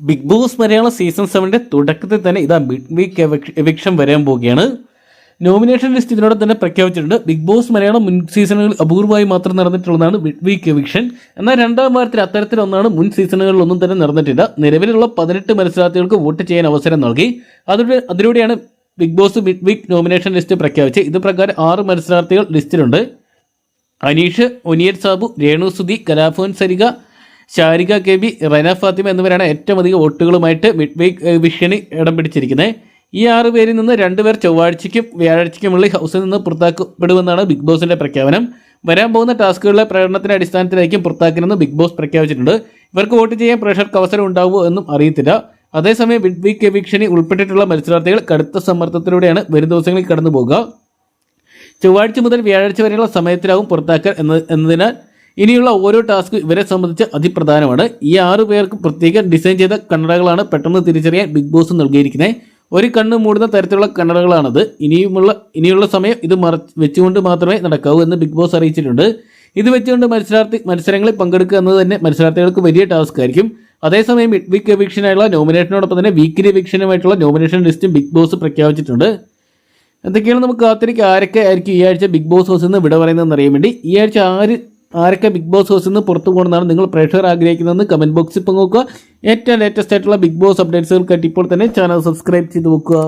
Big Boss Malayalam season സെവന്റെ തുടക്കത്തിൽ തന്നെ ഇതാ മിഡ് വീക്ക് എവിക്ഷൻ വരാൻ പോവുകയാണ്. നോമിനേഷൻ ലിസ്റ്റ് ഇതിനോടെ തന്നെ പ്രഖ്യാപിച്ചിട്ടുണ്ട്. ബിഗ് ബോസ് മലയാളം മുൻ സീസണുകളിൽ അപൂർവമായി മാത്രം നടന്നിട്ടുള്ളതാണ് മിഡ് വീക്ക് എവിക്ഷൻ. എന്നാൽ രണ്ടാം വാരത്തിൽ അത്തരത്തിലൊന്നാണ് മുൻ സീസണുകളിലൊന്നും തന്നെ നടന്നിട്ടില്ല. നിലവിലുള്ള പതിനെട്ട് മത്സരാർത്ഥികൾക്ക് വോട്ട് ചെയ്യാൻ അവസരം നൽകി. അതിലൂടെ അതിലൂടെയാണ് Bigg Boss mid week nomination list പ്രഖ്യാപിച്ചത്. ഇത് പ്രകാരം ആറ് മത്സരാർത്ഥികൾ ലിസ്റ്റിലുണ്ട്. അനീഷ് ഒനിയൻ സാബു രേണു സുധി കലാഭവൻ സരിക ഷാരിക കെ ബി റൈന ഫാത്തിമ എന്നിവരാണ് ഏറ്റവും അധികം വോട്ടുകളുമായിട്ട് മിഡ് വീക്ക് വിഷന് ഇടം പിടിച്ചിരിക്കുന്നത്. ഈ ആറ് പേരിൽ നിന്ന് രണ്ടുപേർ ചൊവ്വാഴ്ചയ്ക്കും വ്യാഴാഴ്ചയ്ക്കുമുള്ളിൽ ഹൗസിൽ നിന്ന് പുറത്താക്കപ്പെടുമെന്നാണ് ബിഗ് ബോസിന്റെ പ്രഖ്യാപനം. വരാൻ പോകുന്ന ടാസ്കുകളുടെ പ്രകടനത്തിന്റെ അടിസ്ഥാനത്തിലായിരിക്കും പുറത്താക്കുന്നതെന്ന് ബിഗ് ബോസ് പ്രഖ്യാപിച്ചിട്ടുണ്ട്. ഇവർക്ക് വോട്ട് ചെയ്യാൻ പ്രേക്ഷകർക്ക് അവസരം ഉണ്ടാവുമോ എന്നും അറിയത്തില്ല. അതേസമയം മിഡ് വീക്ക് എവിക്ഷനിൽ ഉൾപ്പെട്ടിട്ടുള്ള മത്സരാർത്ഥികൾ കടുത്ത സമ്മർദ്ദത്തിലൂടെയാണ് വരും ദിവസങ്ങളിൽ കടന്നു പോകുക ചൊവ്വാഴ്ച മുതൽ വ്യാഴാഴ്ച വരെയുള്ള സമയത്തിലാവും പുറത്താക്കൽ എന്ന എന്നതിനാൽ ഇനിയുള്ള ഓരോ ടാസ്ക് ഇവരെ സംബന്ധിച്ച് അതിപ്രധാനമാണ്. ഈ ആറു പേർക്ക് പ്രത്യേകം ഡിസൈൻ ചെയ്ത കണ്ണടകളാണ് പെട്ടെന്ന് തിരിച്ചറിയാൻ ബിഗ് ബോസ് നൽകിയിരിക്കുന്നത്. ഒരു കണ്ണ് മൂടുന്ന തരത്തിലുള്ള കണ്ണടകളാണത്. ഇനിയുമുള്ള ഇനിയുള്ള സമയം ഇത് മറ വെച്ചുകൊണ്ട് മാത്രമേ നടക്കാവൂ എന്ന് ബിഗ് ബോസ് അറിയിച്ചിട്ടുണ്ട്. ഇത് വെച്ചുകൊണ്ട് മത്സരാർത്ഥി മത്സരങ്ങളിൽ പങ്കെടുക്കുക എന്നത് തന്നെ മത്സരാർത്ഥികൾക്ക് വലിയ ടാസ്ക് ആയിരിക്കും. അതേസമയം മിഡ് വീക്ക് എവിക്ഷനായുള്ള നോമിനേഷനോടൊപ്പം തന്നെ വീക്കിലി എവിക്ഷനുമായിട്ടുള്ള നോമിനേഷൻ ലിസ്റ്റും ബിഗ് ബോസ് പ്രഖ്യാപിച്ചിട്ടുണ്ട്. എന്തൊക്കെയാണ് നമുക്ക് കാത്തിരിക്കുക? ആരൊക്കെ ആയിരിക്കും ഈ ആഴ്ച ബിഗ് ബോസ് ഹൗസിൽ നിന്ന് വിട പറയുന്നതെന്ന് അറിയാൻ വേണ്ടി ഈ ആഴ്ച ആര് ആരൊക്കെ ബിഗ് ബോസ് ഹൗസിൽ നിന്ന് പുറത്തു പോകണമെന്നാണ് നിങ്ങൾ പ്രേക്ഷകർ ആഗ്രഹിക്കുന്നതെന്ന് കമന്റ് ബോക്സിൽ പങ്കുവെക്കുക ഏറ്റവും ലേറ്റസ്റ്റ് ആയിട്ടുള്ള ബിഗ് ബോസ് അപ്ഡേറ്റ്സുകൾക്കായിട്ട് ഇപ്പോൾ തന്നെ ചാനൽ സബ്സ്ക്രൈബ് ചെയ്ത് വെക്കുക.